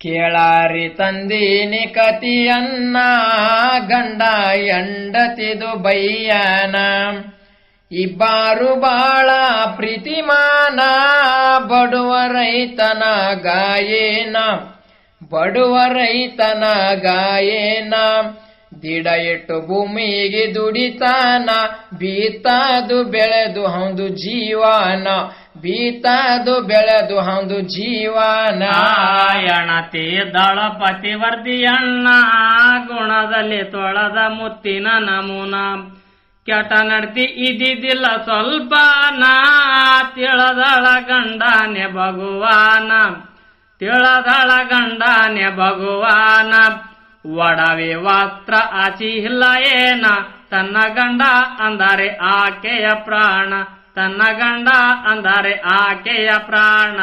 ಕೇಳಾರಿ ತಂದೀನಿ ಕತಿಯನ್ನ, ಗಂಡ ಎಂಡತಿದು ಬೈಯನ. ಇಬ್ಬಾರು ಬಾಳ ಪ್ರೀತಿಮಾನ, ಬಡುವ ರೈತನ ಗಾಯೇನ. ಬಡುವ ರೈತನ ಗಾಯೇನ. ದಿಡ ಇಟ್ಟು ಭೂಮಿಗೆ ದುಡಿತಾನ, ಬೀತಾದು ಬೆಳೆದು ಹೌದು ಜೀವನ. ಬೀತಾದು ಬೆಳೆದು ಹೌದು ಜೀವನ. ಎಣತಿ ದಳಪತಿ ವರ್ದಿಯಣ್ಣ ಗುಣದಲ್ಲಿ ತೊಳದ ಮುತ್ತಿನ ನಮೂನ. ಕೆಟ ನಡ್ತಿ ಇದ್ದಿದ್ದಿಲ್ಲ ಸ್ವಲ್ಪ ನಾ, ತಿಳದಳ ಗಂಡನೆ ಭಗವಾನ. ತಿಳದಳ ಗಂಡನೆ ಭಗವಾನ. ಒಡವೆ ವಸ್ತ್ರ ಆಚಿ ಇಲ್ಲ ಏನ, ತನ್ನ ಗಂಡ ಅಂದರೆ ಆಕೆಯ ಪ್ರಾಣ. ತನ್ನ ಗಂಡ ಅಂದರೆ ಆಕೆಯ ಪ್ರಾಣ.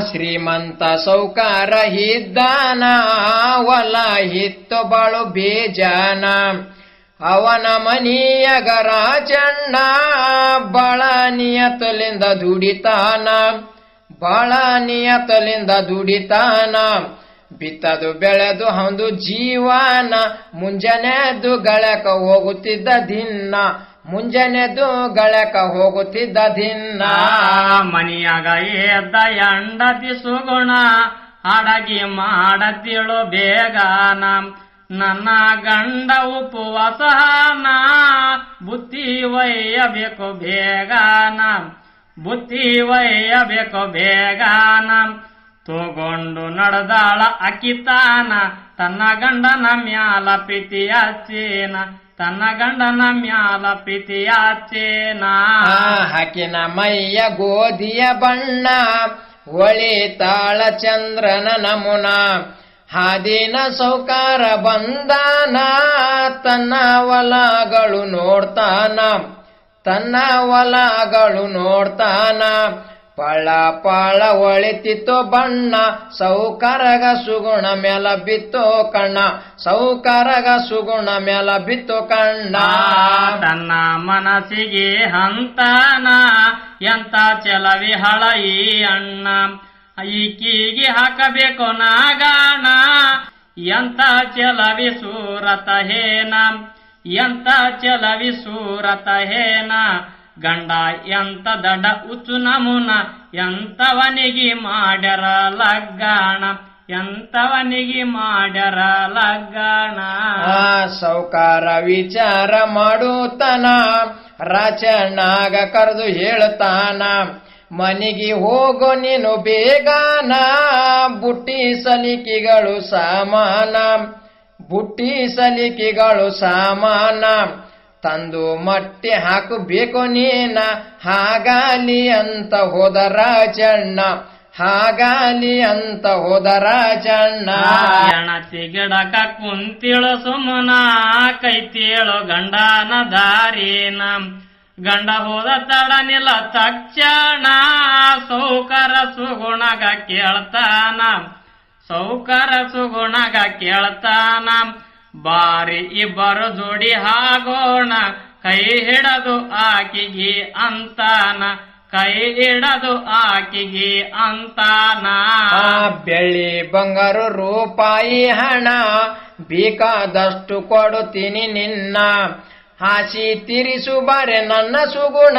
ಶ್ರೀಮಂತ ಸೌಕಾರ ಇದ್ದಾನ ಹೊಲ ಹಿತ್ತು ಬಾಳು ಬೀಜನ. ಅವನ ಮನಿಯಗ ರಾಜಣ್ಣ ಬಳನಿಯ ನಿಯತಲಿಂದ ದುಡಿತಾನ. ಬಳನಿಯ ನಿಯತಲಿಂದ ದುಡಿತಾನ. ಬಿತ್ತದು ಬೆಳೆದು ಒಂದು ಜೀವನ ಮುಂಜಾನೆದ್ದು ಗಳಕ ಹೋಗುತ್ತಿದ್ದ ದಿನ ಮುಂಜಾನೆದ್ದು ಗಳಕ ಹೋಗುತ್ತಿದ್ದ ದಿನ್ನ. ಮನಿಯಾಗ ಎದ್ದ ಎಂಡತಿ ಸುಗುಣ ಅಡಗಿ ಮಾಡತಿಳು ಬೇಗ ನನ್ನ ಗಂಡ ಉಪವಾಸನ ಬುತ್ತಿ ಒಯ್ಯಬೇಕು ಬೇಗನ. ಬುತ್ತಿ ಒಯ್ಯಬೇಕು ಬೇಗನ. ತಗೊಂಡು ನಡೆದಾಳ ಅಕಿತಾನ, ತನ್ನ ಗಂಡನ ಮ್ಯಾಲ ಪ್ರೀತಿಯ ಚೇನ ತನ್ನ ಗಂಡನ ಮ್ಯಾಲ ಪ್ರೀತಿಯ ಹಕಿನ ಮೈಯ ಗೋಧಿಯ ಬಣ್ಣ ಒಳಿತಾಳ ಚಂದ್ರನ ನಮುನ, ಹಾದಿನ ಸೌಕಾರ ಬಂದಾನ, ತನ್ನ ವಲಗಳು ನೋಡ್ತಾನ, ತನ್ನ ವಲಗಳು ನೋಡ್ತಾನ ಪಳ ಪಳ ಒಳಿತಿತ್ತು ಬಣ್ಣ, ಸೌಕರಗ ಸುಗುಣ ಮೇಲ ಬಿತ್ತು ಕಣ್ಣ, ಸೌಕರಗ ಸುಗುಣ ಮೇಲ ಬಿತ್ತು ಕಣ್ಣ. ತನ್ನ ಮನಸ್ಸಿಗೆ ಹಂತನ, ಎಂತ ಚಲವಿ ಹಳ ಈ ಅಣ್ಣ. ಕೀಗಿ ಹಾಕಬೇಕು ನಾಗಣ, ಎಂತ ಚಲವಿ ಸೂರತ ಹೇನ, ಎಂತ ಚಲವಿ ಸೂರತ ಹೇನ. ಗಂಡ ಎಂತ ದಡ ಉಚು ನಮುನ, ಎಂತವನಿಗೆ ಮಾಡ್ಯರ ಲಗ್ಗಾಣ, ಎಂತವನಿಗೆ ಮಾಡ್ಯರ ಲಗ್ಗಾಣ. ಸೌಕಾರ ವಿಚಾರ ಮಾಡುತ್ತಾನ, ರಚನಾಗ ಕರೆದು ಹೇಳ್ತಾನ, ಮನೆಗೆ ಹೋಗೋ ನೀನು ಬೇಗಾನ, ಬುಟ್ಟಿ ಸಲಿಕೆಗಳು ಸಾಮಾನ, ಬುಟ್ಟಿ ಸಲಿಕೆಗಳು ಸಾಮಾನ. ತಂದು ಮಟ್ಟಿ ಹಾಕಬೇಕು ನೀನ. ಹಾಗಾಲಿ ಅಂತ ಹೋದ ರಾಜಣ್ಣ. ಹಾಗಾಲಿ ಅಂತ ಹೋದ ರಾಜಣ್ಣ. ಗಿಡಕ ಕುಂತಿಳು ಸುಮನ. ಕೈತೇಳು ಗಂಡನ ದಾರಿನ. ಗಂಡ ಹೋದ ತಡನಿಲ್ಲ ತಕ್ಷಣ. ಸೌಕರ ಸುಗುಣಗ ಕೇಳ್ತಾನ. ಸೌಕರ ಸುಗುಣಗ ಕೇಳ್ತಾನ. ಬಾರಿ ಇಬ್ಬರು ಜೋಡಿ ಹಾಗೋಣ, ಕೈ ಹಿಡದು ಆಕಿಗೆ ಅಂತಾನ, ಕೈ ಹಿಡದು ಆಕಿಗೆ ಅಂತಾನ. ಬೆಳ್ಳಿ ಬಂಗಾರು ರೂಪಾಯಿ ಹಣ, ಬೇಕಾದಷ್ಟು ಕೊಡುತ್ತೀನಿ ನಿನ್ನ. ಹಾಸಿ ತಿರಿಸು ಬಾರೆ ನನ್ನ ಸುಗುಣ,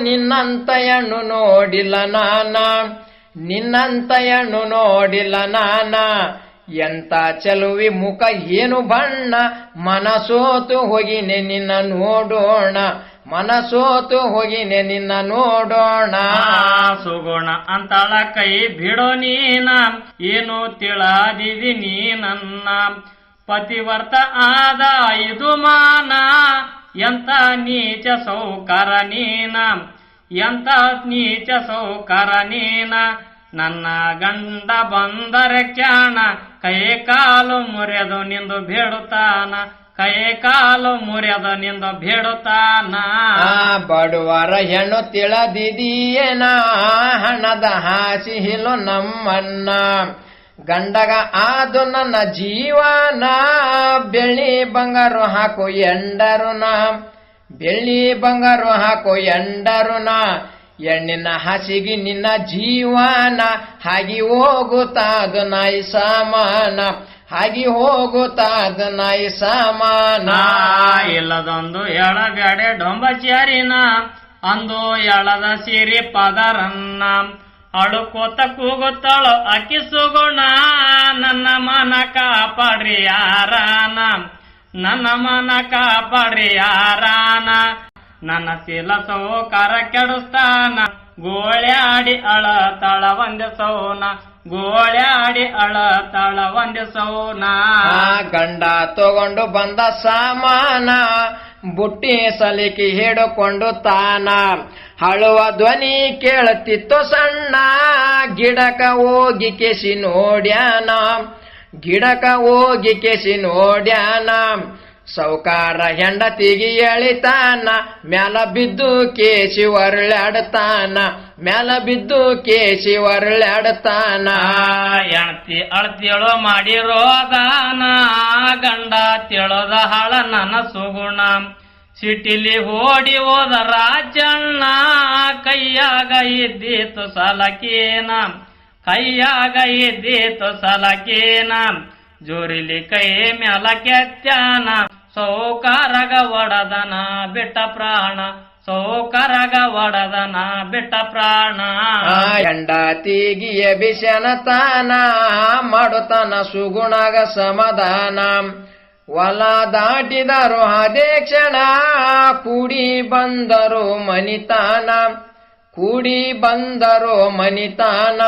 ನಿನ್ನಂತಯಣ್ಣು ನೋಡಿಲ್ಲ ನಾನ. ನಿನ್ನಂತಯಣ್ಣು ನೋಡಿಲ್ಲ ನಾನ. ಎಂತ ಚೆಲುವಿ ಮುಖ ಏನು ಬಣ್ಣ? ಮನಸೋತು ಹೋಗಿನೆ ನಿನ್ನ ನೋಡೋಣ. ಮನಸೋತು ಹೋಗಿನೆ ನಿನ್ನ ನೋಡೋಣ. ಸುಗುಣ ಅಂತಳ ಕೈ ಬಿಡೋ ನೀನ. ಏನು ತಿಳಾದಿದಿ ನೀ ನನ್ನ ಪತಿವರ್ತ ಆದ ಇದು ಮಾನ. ಎಂತ ನೀಚ ಸೌಕರ ನೀನ. ಎಂತ ನೀಚ ಸೌಕರ ನೀನ. ನನ್ನ ಗಂಡ ಬಂದರೆ ಕ್ಯಾಣ ಕೈ ಕಾಲು ಮುರಿಯದು ನಿಂದು ಬೇಡುತ್ತಾನ, ಕೈ ಕಾಲು ಮುರಿಯದು ನಿಂದು ಬೇಡುತ್ತಾನ. ಬಡವರ ಹೆಣ್ಣು ತಿಳದಿದೀಯನ ಹಣದ ಹಾಸಿ ಹಿಲು ನಮ್ಮನ್ನ. ಗಂಡಗ ಆದು ನನ್ನ ಜೀವನ, ಬೆಳ್ಳಿ ಬಂಗಾರು ಹಾಕು ಎಂಡರುನ. ಬೆಳ್ಳಿ ಬಂಗಾರು ಹಾಕು ಎಂಡರುನ. ಹೆಣ್ಣಿನ ಹಸಿಗಿ ನಿನ್ನ ಜೀವನ. ಹಾಗೆ ಹೋಗುತ್ತಾದ ನಾಯಿ ಸಮಾನ. ಹಾಗೆ ಹೋಗುತ್ತಾದ ನಾಯಿ ಸಮಾನ. ಇಲ್ಲದೊಂದು ಎಳಗಡೆ ಡೊಂಬಚಾರಿನ ಅಂದು ಎಳದ ಸಿರಿ ಪದರನ್ನ. ಅಳುಕೋತ ಕೂಗುತ್ತಾಳು ಅಕ್ಕಿ ಸುಗುಣ. ನನ್ನ ಮನ ಕಾಪಾಡ್ರಿ ಯಾರಾನ. ನನ್ನ ಮನ ಕಾಪಾಡ್ರಿ ಯಾರಾನ. ನನ್ನ ಶೀಲ ಸೌಕಾರ ಕೆಡಿಸ್ತಾನ ಗೋಳ್ಯಾಡಿ ಅಳ ತಳ ಒಂದೆ ಸೌನ ಗೋಳ್ಯಾಡಿ ಅಳತಾಳ ಒಂದೆ ಸೌನ ಗಂಡ ತಗೊಂಡು ಬಂದ ಸಾಮಾನ, ಬುಟ್ಟಿ ಸಲಿಕೆ ಹಿಡ್ಕೊಂಡು ತಾನ. ಹಳುವ ಧ್ವನಿ ಕೇಳುತ್ತಿತ್ತು ಸಣ್ಣ, ಗಿಡಕ ಹೋಗಿ ಕೆಸಿ ನೋಡ್ಯಾನ. ಗಿಡಕ ಹೋಗಿ ಕೆಸಿ ನೋಡ್ಯಾನ. ಸೌಕಾರ ಹೆಂಡತಿಗೆ ಎಳಿತಾನ, ಮ್ಯಾಲ ಬಿದ್ದು ಕೇಶಿ ಒರಳಾಡ್ತಾನ ಮ್ಯಾಲ ಬಿದ್ದು ಕೇಸಿ ಒರಳಾಡ್ತಾನ ಎಣತಿ ಅಳ್ತಿಯಳು ಮಾಡಿರೋದಾನ ಗಂಡ ತಿಳೋದ ಹಳ ನನ್ನ ಸುಗುಣ. ಸಿಟಿಲಿ ಓಡಿ ಹೋದ ರಾಜಣ್ಣ, ಕೈಯಾಗ ಇದ್ದೀತು ಸಲಕೇನ. ಕೈಯಾಗ ಇದ್ದೀತು ಸಲಕೇನ. ಜೋರಿಲಿ ಕೈ ಮ್ಯಾಲ ಕೆತ್ಯಾನ. ಸೌಕಾರಗ ಒಡದನ ಬಿಟ್ಟ ಪ್ರಾಣ ಸೌಕಾರಗ ಒಡದನ ಬಿಟ್ಟ ಪ್ರಾಣ. ಆ ತೀಗಿಯ ಎಬಿಸನ ತಾನ ಮಾಡುತ್ತಾನ ಸುಗುಣಗ ಸಮಾಧಾನ. ಹೊಲ ದಾಟಿದರು ಅದೇ ಕ್ಷಣ ಕೂಡಿ ಬಂದರು ಮನಿತಾನ. ಕೂಡಿ ಬಂದರು ಮನಿತಾನ.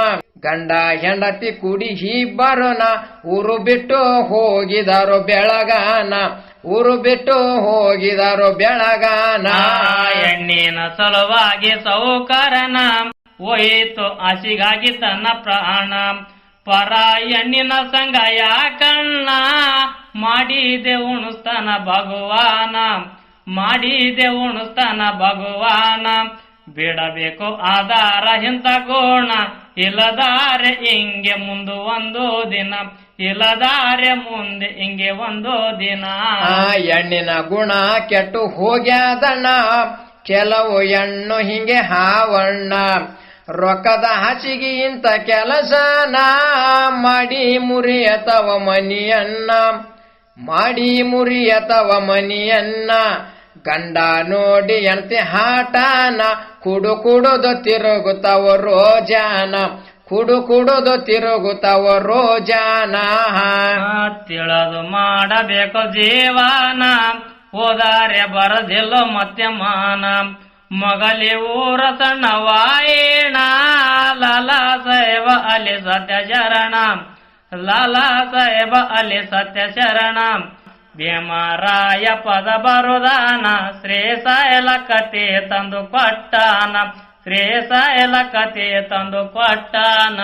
ಗಂಡ ಹೆಂಡತಿ ಕೂಡಿ ಬರೋನಾ ಊರು ಬಿಟ್ಟು ಹೋಗಿದರು ಬೆಳಗಾನ. ಊರು ಬಿಟ್ಟು ಹೋಗಿದರು ಬೆಳಗಾನ. ಎಣ್ಣಿನ ಸಲುವಾಗಿ ಸೌಕರನ ಹೋಯಿತು, ಹಸಿಗಾಗಿ ತನ್ನ ಪ್ರಾಣ. ಪರ ಎಣ್ಣಿನ ಸಂಗ ಯಾಕಣ್ಣ? ಮಾಡಿದೆ ಉಣಸ್ತಾನ ಭಗವಾನ. ಮಾಡಿದೆ ಉಣುಸ್ತಾನ ಭಗವಾನ. ಬಿಡಬೇಕು ಆಧಾರ ಇಂಥ ಗುಣ ಇಲ್ಲದಾರೆ ಹಿಂಗೆ ಮುಂದು ಒಂದು ದಿನ, ಇಲ್ಲದಾರೆ ಮುಂದೆ ಹಿಂಗೆ ಒಂದು ದಿನ. ಎಣ್ಣಿನ ಗುಣ ಕೆಟ್ಟು ಹೋಗ್ಯಾದಣ್ಣ, ಕೆಲವು ಹೆಣ್ಣು ಹಿಂಗೆ ಹಾವಣ್ಣ. ರೊಕ್ಕದ ಹಸಿಗೆ ಕೆಲಸ ನಾ ಮಾಡಿ ಮುರಿಯತವ ಮನಿಯನ್ನ, ಮಾಡಿ ಮುರಿಯತವ ಮನಿಯನ್ನ. ಗಂಡ ನೋಡಿ ಎಂತೆ ಹಾಟಾನ ಕುಡು ಕುಡುದು ತಿರುಗುತ್ತವ ರೋಜಾನ ಕುಡು ಕುಡುದು ತಿರುಗುತ್ತವ ರೋಜಾನ ತಿಳದು ಮಾಡಬೇಕು ಜೀವನ. ಹೋದಾರೆ ಬರದಿಲ್ಲ ಮತ್ತೆ ಮಾನ ಮಗಲಿ ಊರ ಸಣ್ಣವಾಯೇಣ ಲಾಲಾ ಸಾಹೇಬ ಅಲ್ಲಿ ಸತ್ಯ ಶರಣ ಲಾಲಾ ಸಾಹೇಬ ಅಲ್ಲಿ ಸತ್ಯ ಶರಣ ಭೀಮರಾಯ ಪದ ಬರುದಾನ ಶ್ರೇಸಾಯಲ ಕತೆ ತಂದು ಕೊಟ್ಟಾನ ಶ್ರೇಸಾಯಲ ಕತೆ ತಂದು ಕೊಟ್ಟಾನ.